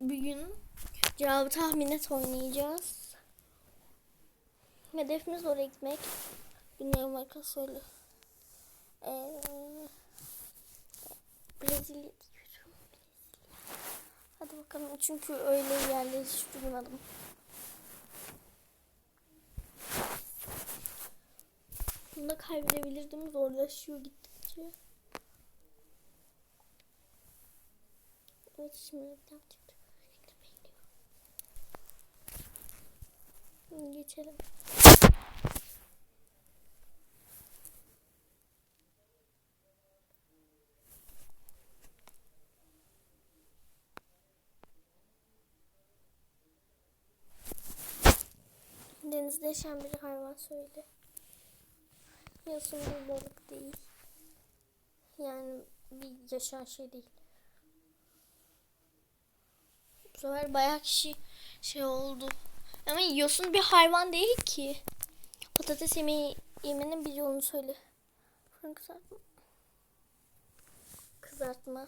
Bugün cevabı tahmin et oynayacağız. Hedefimiz oraya gitmek. Bilmiyorum marka söyle. Ee, Brezilya diyorum. Hadi bakalım çünkü öyle yerleri hiç duymadım. Bunu da kaybedebilirdim. Zorlaşıyor gittikçe. Evet şimdi bir tane Geçelim. Denizde yaşayan bir hayvan söyle. Yosun bir balık değil. Yani bir yaşayan şey değil. Bu sefer bayağı kişi şey oldu. Ama yosun bir hayvan değil ki. Patates yemeği yemenin bir yolunu söyle. Fırın kızartma. Kızartma.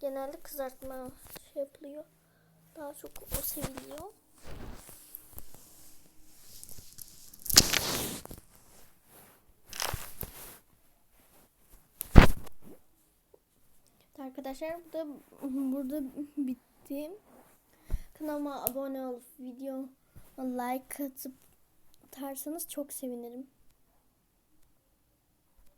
Genelde kızartma şey yapılıyor. Daha çok o seviliyor. Arkadaşlar burada burada bitti. Kanalıma abone olup video like atıp atarsanız çok sevinirim.